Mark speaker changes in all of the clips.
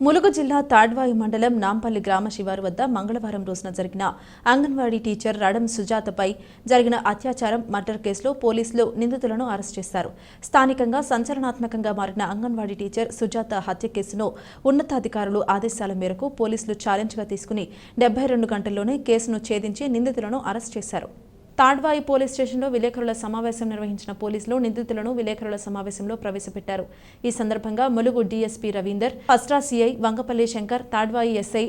Speaker 1: ములుగు జిల్లా తాడ్వాయి మండలం నాంపల్లి గ్రామ శివారు వద్ద మంగళవారం రోజున జరిగిన అంగన్వాడీ టీచర్ రడం సుజాతపై జరిగిన అత్యాచారం మర్డర్ కేసులో పోలీసులు నిందితులను అరెస్ట్ చేశారు. స్థానికంగా సంచలనాత్మకంగా మారిన అంగన్వాడీ టీచర్ సుజాత హత్య కేసును ఉన్నతాధికారులు ఆదేశాల మేరకు పోలీసులు ఛాలెంజ్గా తీసుకుని డెబ్బై రెండు గంటల్లోనే కేసును ఛేదించి నిందితులను అరెస్ట్ చేశారు. తాడ్వాయి పోలీస్ స్టేషన్లో విలేకరుల సమావేశం నిర్వహించిన పోలీసులు నిందితులను విలేకరుల సమావేశంలో ప్రవేశపెట్టారు. ఈ సందర్భంగా Mulugu DSP Ravinder Pasra CI Vangapalli Shankar Tadvai SI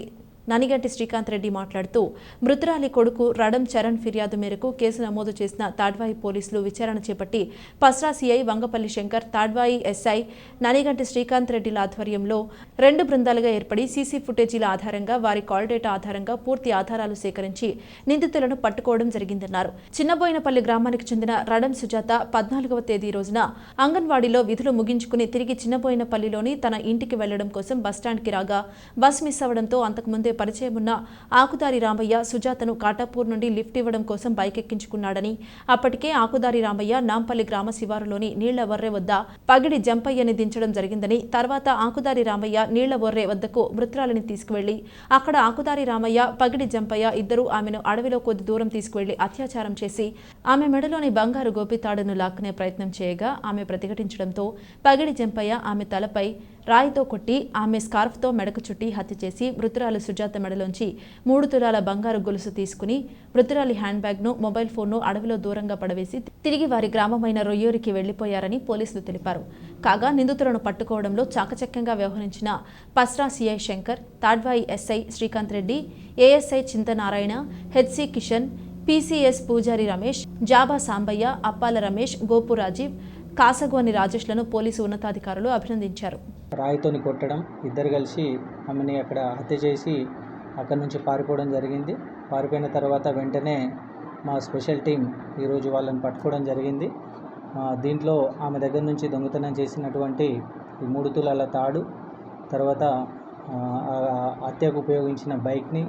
Speaker 1: Nanigunti Srikanth Reddy మాట్లాడుతూ మృతురాలి కొడుకు రడం చరణ్ ఫిర్యాదు మేరకు కేసు నమోదు చేసిన తాడ్వాయి పోలీసులు విచారణ చేపట్టి పస్రా సిఐ వంగపల్లి శంకర్ తాడ్వాయి ఎస్ఐ ననిగంటి శ్రీకాంత్ రెడ్డిల ఆధ్వర్యంలో రెండు బృందాలుగా ఏర్పడి సీసీ ఫుటేజీల ఆధారంగా వారి కాల్ డేటా ఆధారంగా పూర్తి ఆధారాలు సేకరించి నిందితులను పట్టుకోవడం జరిగిందన్నారు. చిన్నబోయినపల్లి గ్రామానికి చెందిన రడం సుజాత పద్నాలుగవ తేదీ రోజున అంగన్వాడీలో విధులు ముగించుకుని తిరిగి చిన్నబోయినపల్లిలోని తన ఇంటికి వెళ్ళడం కోసం బస్టాండ్కి రాగా బస్ మిస్ అవడంతో అంతకుముందే పరిచయం ఉన్న ఆకుదారి రామయ్య సుజాతను కాటాపూర్ నుండి లిఫ్ట్ ఇవ్వడం కోసం బైకెక్కించుకున్నాడని అప్పటికే ఆకుదారి రామయ్య నాంపల్లి గ్రామ శివారులోని నీళ్ళ వర్రె వద్ద పగిడి జంపయ్యని దించడం జరిగిందని తర్వాత ఆకుదారి రామయ్య నీళ్ళ వర్రె వద్దకు మృతురాలిని తీసుకువెళ్ళి అక్కడ ఆకుదారి రామయ్య పగిడి జంపయ్య ఇద్దరూ ఆమెను అడవిలో కొద్ది దూరం తీసుకువెళ్ళి అత్యాచారం చేసి ఆమె మెడలోని బంగారు గోపితాడును లాక్కునే ప్రయత్నం చేయగా ఆమె ప్రతిఘటించడంతో పగిడి జంపయ్య ఆమె తలపై రాయితో కొట్టి ఆమె స్కార్ఫ్తో మెడకు చుట్టి హత్య చేసి మృతురాలు సుజాత మెడలోంచి మూడు తులాల బంగారు గొలుసు తీసుకుని మృతురాలి హ్యాండ్ బ్యాగ్ను మొబైల్ ఫోన్ను అడవిలో దూరంగా పడవేసి తిరిగి వారి గ్రామమైన రొయ్యూరికి వెళ్ళిపోయారని పోలీసులు తెలిపారు. కాగా నిందితులను పట్టుకోవడంలో చాకచక్యంగా వ్యవహరించిన Pasra CI Shankar Tadvai SI Srikanth Reddy ASI Chintanarayana HC Kishan PCs Pujari Ramesh Jaba Sambaiah Appala Ramesh Gopu Rajeev Kasagoni రాజేష్లను police ఉన్నతాధికారులు అభినందించారు.
Speaker 2: రాయితోని కొట్టడం ఇద్దరు కలిసి ఆమెని అక్కడ హత్య చేసి అక్కడ నుంచి పారిపోవడం జరిగింది. పారిపోయిన తర్వాత వెంటనే మా స్పెషల్ టీం ఈరోజు వాళ్ళని పట్టుకోవడం జరిగింది. దీంట్లో ఆమె దగ్గర నుంచి దొంగతనం చేసినటువంటి ఈ మూడు తులాల తాడు తర్వాత హత్యకు ఉపయోగించిన బైక్ని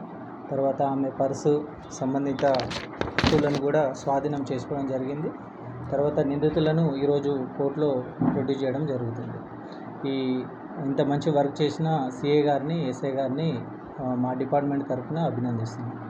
Speaker 2: తర్వాత ఆమె పర్సు సంబంధిత వస్తువులను కూడా స్వాధీనం చేసుకోవడం జరిగింది. తర్వాత నిందితులను ఈరోజు కోర్టులో ప్రొడ్యూస్ చేయడం జరుగుతుంది. ఈ ఇంత మంచి వర్క్ చేసిన సిఏ గారిని ఎస్ఐ గారిని మా డిపార్ట్మెంట్ తరఫున అభినందిస్తున్నాను